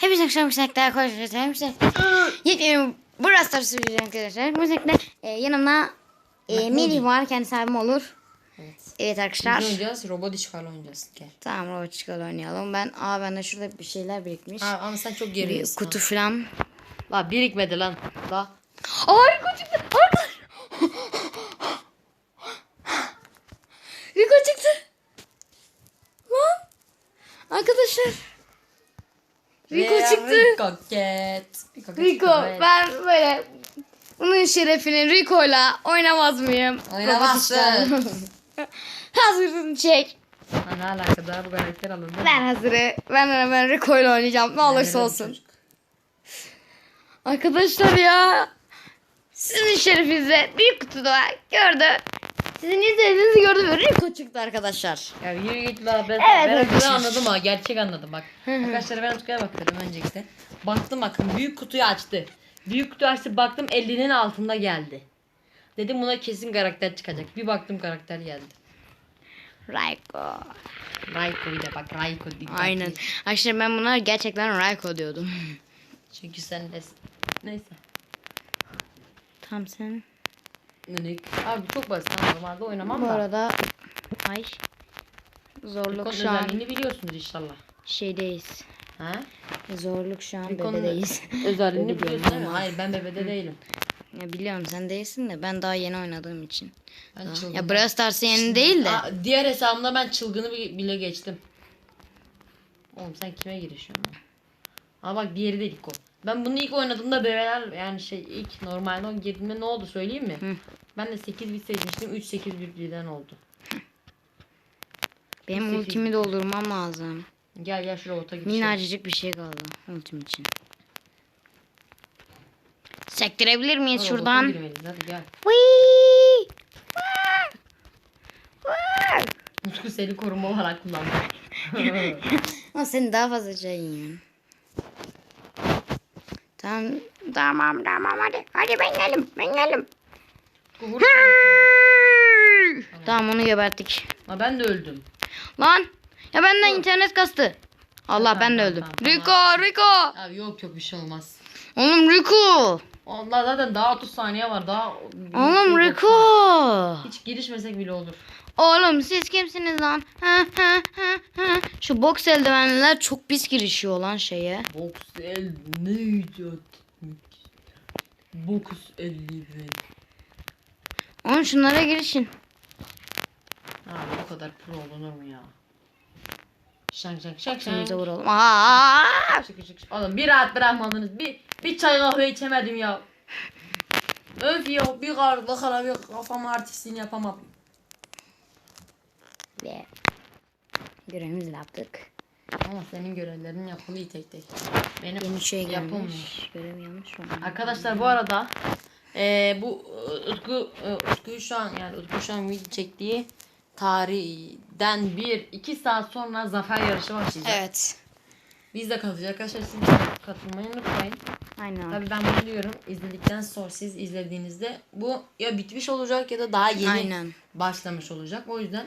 Hepinize akşam müşterikler konuşuyoruz. Hepinize yepyeni Brawl Stars videosu arkadaşlar. Bu şekilde e, yanımda e, Melih var. Kendisi abim olur. Evet. Evet Ne arkadaşlar. oynayacağız? Robot işgal oynayacağız. Gel. Tamam Robot Chicago oynayalım. Ben aa bende şurada bir şeyler birikmiş. Ha, ama sen çok bir geriyesin. kutu falan. La birikmedi lan. La. Ay Rico çıktı. Arkadaşlar. Çıktı. Lan. Arkadaşlar. Rico Ve çıktı. Rico get. Rico, get Rico çıktı, evet. ben böyle bunun şerefini Rico'yla oynamaz mıyım? Oynamazsın. Hazırını çek. Ha, ne alaka daha bu karakter alındı. Ben hazırı. Ben hemen Rico'yla oynayacağım. Ne olursa olsun. Arkadaşlar ya. Sizin şerefinize bir kutuda gördü. Sizin izlediğinizi gördü ve Rico çıktı arkadaşlar. Ya yürü git la ben, Evet, ben arkadaşlar. anladım ha gerçek anladım bak. Arkadaşlar ben Utku'ya bakıyordum öncelikle. Baktım bakın büyük kutuyu açtı. Büyük kutuyu açtı baktım 50'nin altında geldi. Dedim buna kesin karakter çıkacak. Bir baktım karakter geldi. Rico. Rayko bir de bak Rayko dikkatli. Aynen. Arkadaşlar ben buna gerçekten Rico diyordum. Çünkü sen de neyse. Tam sen. Nönek. Abi çok basit ha, normalde oynamam Bu da. arada ay zorluk şu an özelliğini biliyorsunuz inşallah. şeydeyiz. Ha? Zorluk şu an Rico'nun bebedeyiz. özelliğini Öyle biliyorsun değil mi? Hayır ben bebede değilim. ya biliyorum sen değilsin de ben daha yeni oynadığım için. Ben Daha-. Ya Brawl Stars'ı yeni değil de. Aa, diğer hesabımda ben çılgını bi- bile geçtim. Oğlum sen kime girişiyorsun lan? Aa bak diğeri de Rico. Ben bunu ilk oynadığımda bebeler yani şey ilk normalde girdiğimde ne oldu söyleyeyim mi? Hı. Ben de 8 bit seçmiştim 3 8 bit birden oldu. Benim sekiz ultimi doldurmam lazım. Gel gel şu robota git. Minnacık bir şey kaldı ultim için. Sektirebilir miyiz Şuradan. şuradan? Hadi gel. Utku seni koruma olarak kullandı. Ama seni daha fazla şey yiyorum. Tamam. Tamam tamam hadi. Hadi ben geldim. Ben geldim. Vur. Tamam onu geberttik. Ha ben de öldüm. Lan. Ya benden internet kastı. Allah Tamam, ben de tamam, öldüm. tamam, Rico Rico. Abi yok yok bir şey olmaz. Oğlum Rico. Allah zaten daha 30 saniye var daha. Oğlum şey Rico. Hiç girişmesek bile olur. Oğlum siz kimsiniz lan? Ha, ha, ha, ha. Şu box eldivenler çok pis girişiyor lan şeye. Box el neydi? Box eldiven. Oğlum şunlara girişin. Abi o kadar pro olunur mu ya? Şak şak şak şak. Şunumuza vuralım. Aa! Şık şık şık. Oğlum bir rahat bırakmadınız. Bir, bir çay kahve içemedim ya. Öf ya bir kar bakara bir kafam artistliğini yapamam. Ve görevimizi yaptık. Ama senin görevlerin yapılıyor tek tek. Benim Yeni şey yapılmıyor. gelmiş. Görev yanlış oldu. Arkadaşlar bu arada eee bu e, Utku e, Utku şu an yani Utku şu an video çektiği tarihten bir iki saat sonra zafer yarışı başlayacak. Evet. Biz de katılacağız arkadaşlar siz de katılmayı unutmayın. Aynen. Tabii ben bunu diyorum izledikten sonra siz izlediğinizde bu ya bitmiş olacak ya da daha yeni Aynen. başlamış olacak. O yüzden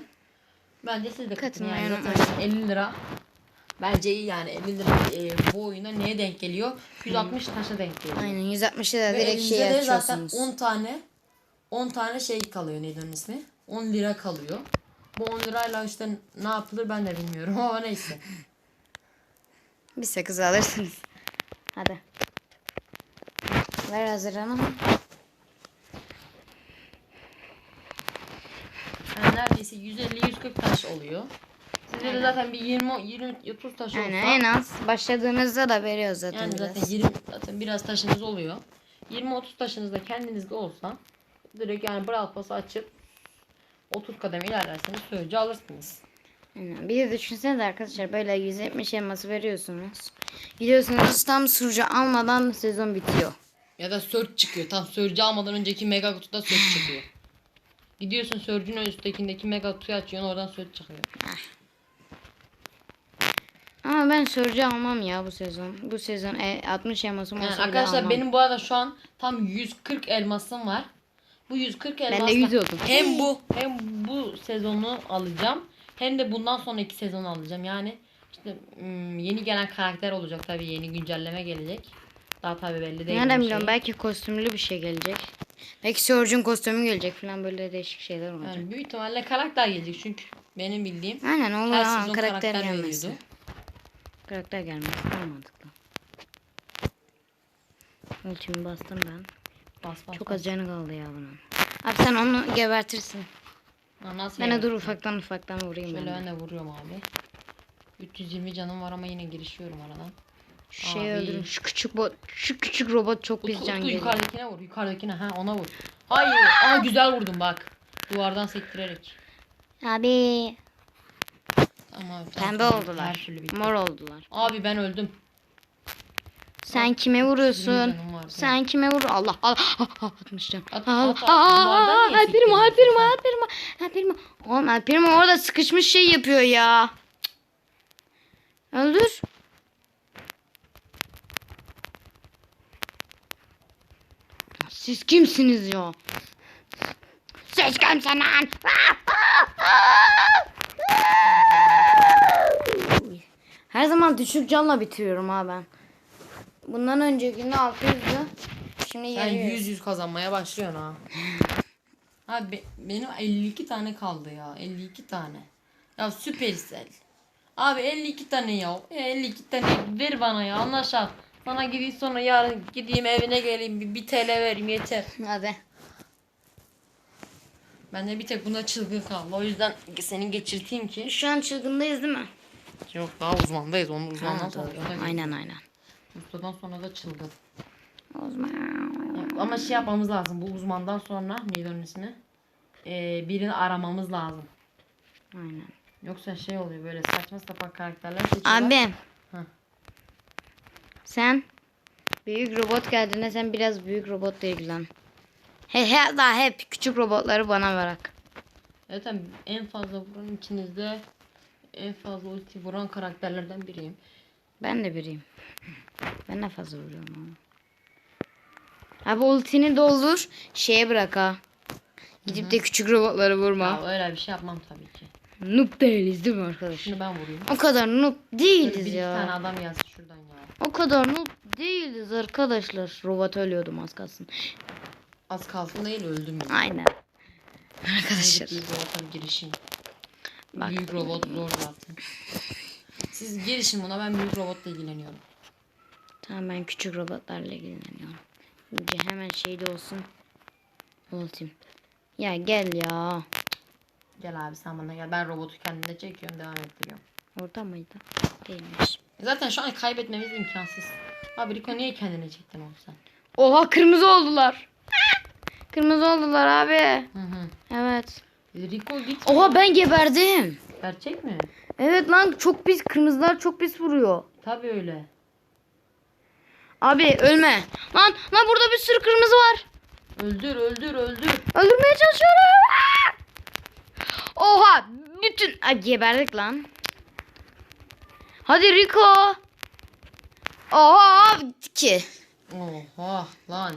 bence siz de katılın. Yani zaten 50 lira bence iyi yani 50 lira e, bu oyuna neye denk geliyor? 160 taşa denk geliyor. Aynen 160'ı da Ve direkt elinizde şey de zaten açıyorsunuz. 10 tane 10 tane şey kalıyor neydi onun ismi? 10 lira kalıyor. Bu 10 lirayla işte ne yapılır ben de bilmiyorum ama neyse. Bir sakız alırsınız. Hadi. Ver hazırlanalım. Yani neredeyse 150-140 taş oluyor. Sizde de zaten bir 20 20 30 taş olsa Aynen en az başladığınızda da veriyor zaten yani biraz. zaten 20 zaten biraz taşınız oluyor. 20-30 taşınız da kendinizde olsa direkt yani Brawl Pass'ı açıp 30 kadem ilerlerseniz sürece alırsınız. Aynen. Bir de düşünsenize arkadaşlar böyle 170 elması veriyorsunuz. Gidiyorsunuz tam sunucu almadan sezon bitiyor. Ya da search çıkıyor. Tam search'ü almadan önceki mega kutuda search çıkıyor. Gidiyorsun search'ün üsttekindeki mega kutuyu açıyorsun oradan search çıkıyor. Ama ben sunucu almam ya bu sezon. Bu sezon e, 60 elmasım olsa Yani bile arkadaşlar almam. benim bu arada şu an tam 140 elmasım var. Bu 140 elmasla 100 oldum. hem bu hem bu sezonu alacağım hem de bundan sonraki sezonu alacağım. Yani İşte hmm, yeni gelen karakter olacak tabii yeni güncelleme gelecek. Daha tabii belli değil. Nereden bir biliyorum şey. belki kostümlü bir şey gelecek. Belki Surge'un kostümü gelecek falan böyle değişik şeyler olacak. Yani büyük ihtimalle karakter gelecek çünkü benim bildiğim Aynen olur her ha sezon karakter, karakter, gelmesi. veriyordu. Karakter gelmesi daha mantıklı. Ultimi bastım ben. Bas bas. Çok bas. az canı kaldı ya bunun. Abi sen onu gebertirsin. Ha, Nasıl Ben de dur ufaktan ufaktan vurayım Şöyle ben. de. ben de vuruyorum abi. 320 canım var ama yine girişiyorum aradan. Şu şeyi Abi. öldürün. Şu küçük bot, şu küçük robot çok pis Utku, can Utku geliyor. yukarıdakine vur. Yukarıdakine ha ona vur. Hayır. Aa güzel vurdum bak. Duvardan sektirerek. Abi Ama abi, pembe her oldular. Her türlü bitti. Mor oldular. Abi ben öldüm. Sen kime vuruyorsun? canım. Sen kime vur? Allah Allah. Ah, ah, Atmış can. At- at- at. Duvardan niye Alperimo, sektirdin sen? Oğlum Alperimo orada sıkışmış şey yapıyor ya. Öldür. Siz kimsiniz ya? Siz kimsiniz? Her zaman düşük canla bitiriyorum ha ben. Bundan öncekinde 600'dü. Şimdi Sen 700. 100 100 kazanmaya başlıyorsun ha. Abi be- benim 52 tane kaldı ya. 52 tane. Ya Supercell. Abi 52 tane ya. E, 52 tane ver bana ya anlaşalım. Sana gideyim sonra yarın gideyim evine geleyim bir, bir TL vereyim yeter. Hadi. Ben de bir tek buna çılgın kaldı. O yüzden senin geçirteyim ki. Şu an çılgındayız değil mi? Yok daha uzmandayız. Onun uzmandan sonra. Aynen aynen. Ustadan sonra da çılgın. Ya, Ama şey yapmamız lazım. Bu uzmandan sonra neydi onun ismi? Ee, birini aramamız lazım. Aynen. Yoksa şey oluyor böyle saçma sapan karakterler seçiyorlar. Abi. Hı. Sen büyük robot geldiğinde sen biraz büyük robotla ilgilen. He, he, daha hep küçük robotları bana bırak. Zaten en fazla vuran içinizde en fazla ulti vuran karakterlerden biriyim. Ben de biriyim. Ben de fazla vuruyorum ama. Abi ultini doldur. Şeye bırak ha. Gidip de küçük robotları vurma. Ya öyle bir şey yapmam tabii ki. Noob değiliz değil mi arkadaş? Şimdi ben vurayım. O kadar noob Böyle değiliz bir iki tane ya. adam gelsin şuradan ya. O kadar noob değiliz arkadaşlar. Robot ölüyordum az kalsın. Az kalsın değil öldüm ya. Aynen. Arkadaşlar. Büyük robota girişim. Bak. Büyük robot zor zaten. Siz girişin buna ben büyük robotla ilgileniyorum. Tamam ben küçük robotlarla ilgileniyorum. Önce hemen şeyde olsun. Ultim. Ya gel ya. Gel abi sen bana gel. Ben robotu kendine çekiyorum devam ettiriyorum. Orada mıydı? Değilmiş. Zaten şu an kaybetmemiz imkansız. Abi Rico niye kendine çektin oğlum sen? Oha kırmızı oldular. Kırmızı oldular abi. Hı hı. Evet. Rico git. Oha ben geberdim. Gerçek mi? Evet lan çok pis kırmızılar çok pis vuruyor. Tabii öyle. Abi ölme. Lan lan burada bir sürü kırmızı var. Öldür öldür öldür. Öldürmeye çalışıyorum. Aa! Oha bütün Ay, geberdik lan. Hadi Rico. Oha ki. Oha lan.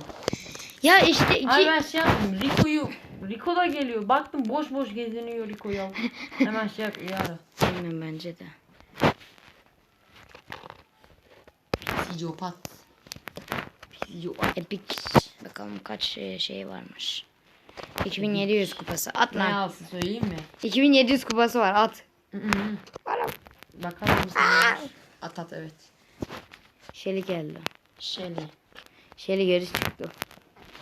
Ya işte iki... Abi ben şey yaptım. Rico'yu Rico da geliyor. Baktım boş boş geziniyor Rico ya. Hemen şey yap uyarı. Aynen bence de. Psikopat. Psikopat. Epic. Bakalım kaç şey, şey varmış. 2700 kupası. At Ne lan. alsın söyleyeyim mi? 2700 kupası var at. Bana Bakalım mısın? At at evet. Şeli geldi. Şeli. Şeli geri çıktı.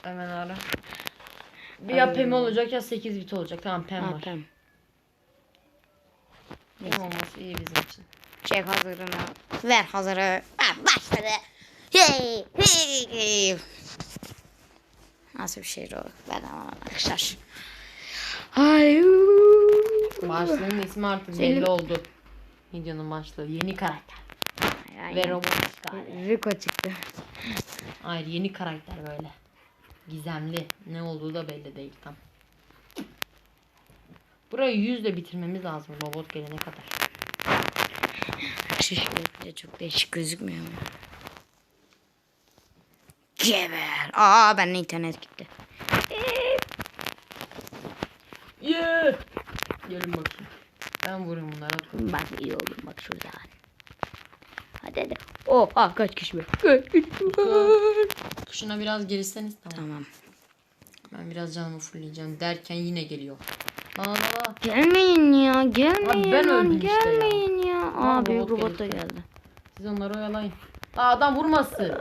Hemen ara. Bir ya pem olacak ya 8 bit olacak. Tamam pem var. tamam. Pem olması iyi bizim için. Çek hazırını. Ver hazırı. Ha, başladı. Hey, hey, hey. Nasıl bir şey o? Ben ama arkadaşlar. Ay. Başlığın ismi artık Senin- belli oldu. Videonun başlığı. Yeni karakter. Ve robot işgali. Rico çıktı. Hayır yeni karakter böyle. Gizemli. Ne olduğu da belli değil tam. Burayı yüzle bitirmemiz lazım robot gelene kadar. Yapınca çok değişik gözükmüyor mu? Geber. Aa ben internet gitti. Yeah! Gelin bakayım. Ben vurayım bunlara. Bak iyi oldum bak şurada. dedi. Oha kaç kişi var? Kaç kişi var? Şuna biraz geriseniz tamam. Tamam. Ben biraz canımı fullleyeceğim derken yine geliyor. Aa. Gelmeyin ya. Gelmeyin Abi ben öldüm işte ya. Gelmeyin ya. Aa Lan büyük robot da geldi. Siz onları oyalayın. Aa adam vurmasın.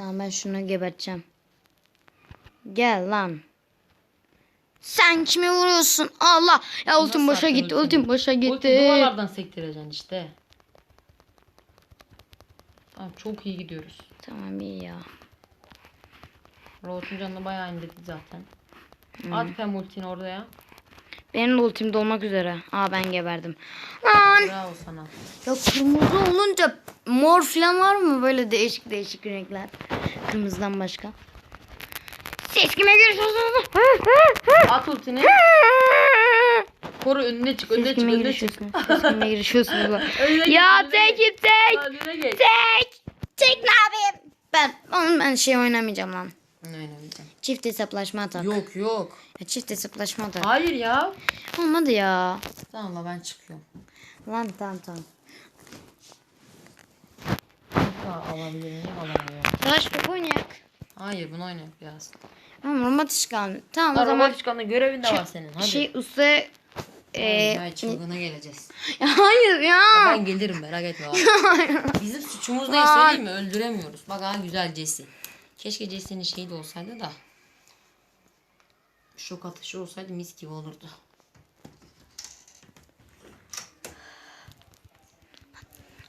Tamam ben şunu geberteceğim. Gel lan. Sen kimi vuruyorsun? Allah. Ya ultim boşa attın gitti. ultimi? Ultim boşa gitti. duvarlardan sektireceksin işte. Tamam çok iyi gidiyoruz. Tamam iyi ya. Robotun canını bayağı indirdi zaten. At hem ultini orada ya. Benim de ultim dolmak üzere. Aa ben geberdim. Lan. Bravo sana. Ya kırmızı olunca mor falan var mı? Böyle değişik değişik renkler. Kırmızıdan başka. Ses kime görüşüyorsunuz? At ultini. Koru önüne çık, önüne çık, önüne çık. Siz kime girişiyorsunuz? ya git. tek tek. Tek. Ne yapayım? Ben, oğlum ben şey oynamayacağım lan. Oynamayacağım. Çift hesaplaşma atak. Yok yok. Ya çift hesaplaşma atak. Hayır ya. Olmadı ya. Tamam la ben çıkıyorum. Lan tamam tamam. Hatta alabilir miyim? Alamıyorum. Savaş top oynayak. Hayır bunu oynayalım biraz. Tamam robot işgal. Tamam o zaman çıkanın görevin de var senin. Hadi. şey usta e, Hayır, çılgına geleceğiz. Ya hayır ya. Ben gelirim merak etme. abi. Bizim suçumuz ne söyleyeyim mi? Öldüremiyoruz. Bak ha güzel Jesse. Keşke Jesse'nin şeyi de olsaydı da. Şok atışı olsaydı mis gibi olurdu.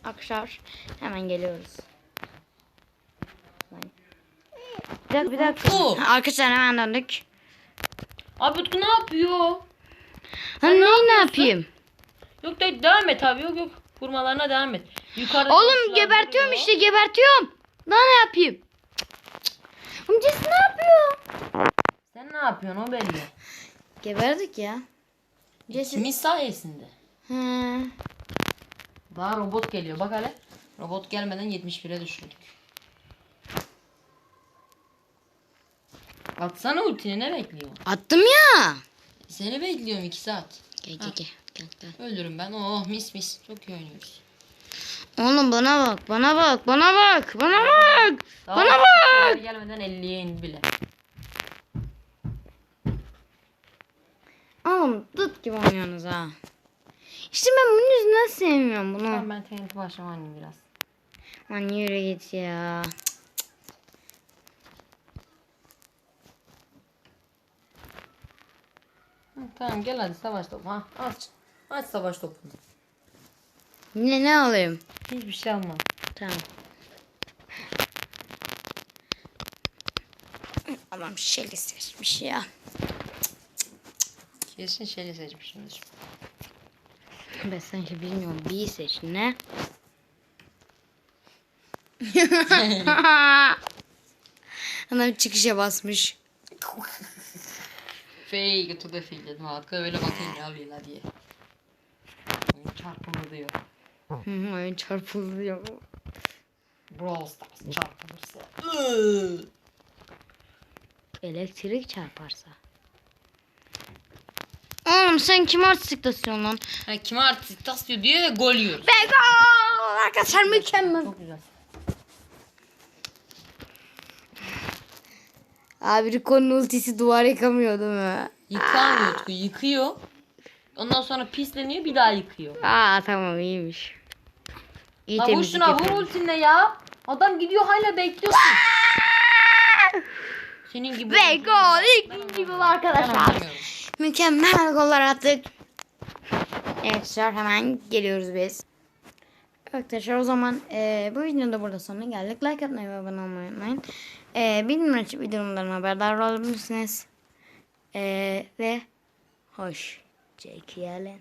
Akşar. Hemen geliyoruz. Bir dakika bir dakika. Utku. Arkadaşlar hemen döndük. Abi Utku ne yapıyor? Ha, neyi ne yapayım? Yok de devam et abi yok yok. Vurmalarına devam et. Yukarıda Oğlum gebertiyorum işte gebertiyorum. Daha ne yapayım? Jess ne yapıyor? Ne yapıyorsun o belli. Geberdik ya. Jess. Kimin sayesinde? He. Daha robot geliyor. Bak hele. Robot gelmeden 71'e düşürdük. Atsana ultini ne bekliyorsun? Attım ya. Seni bekliyorum 2 saat. Gel gel gel. gel, gel. Öldürün ben. Oh mis mis. Çok iyi oynuyoruz. Oğlum bana bak bana bak bana bak bana bak. Daha Bana bak. Gelmeden 50'ye indi bile. Oğlum tut gibi oynuyorsunuz ha. İşte ben bunun yüzünden sevmiyorum bunu. Tamam ben TNT başlamayayım biraz. Lan yürü git ya. Hı, tamam gel hadi savaş topu. Ha, aç. Aç savaş topunu. Yine ne alayım? Hiçbir şey alma. Tamam. Adam şeli seçmiş ya. Kesin şeyi seçmişimdir. Ben sanki bilmiyorum. Bir seç ne? Adam çıkışa basmış. To the field dedim. Hakkı böyle bakayım ya Lila diye. Oyun Çarpılır diyor. Hı Oyun çarpılıyor. Brawl Stars çarpılırsa. Elektrik çarparsa. Oğlum sen kim artistiktasyon lan? Ha, kime artist taslıyor diyor ve gol yiyoruz. Ve gol! Arkadaşlar mükemmel. Çok güzel. Abi Rico'nun ultisi duvar yıkamıyor değil mi? Yıkamıyor Utku yıkıyor. Ondan sonra pisleniyor bir daha yıkıyor. Aa tamam iyiymiş. İyi La vur şuna vur ultinle ya. Adam gidiyor hala bekliyorsun. Senin gibi. Ve gol gol Ben arkadaşlar. Mükemmel goller attık. Evet arkadaşlar hemen geliyoruz biz. Arkadaşlar o zaman e, bu videonun da burada sonuna geldik. Like atmayı ve abone olmayı unutmayın. E, bildirim açıp videolarımdan haberdar olabilirsiniz. E, ve hoş. Allen.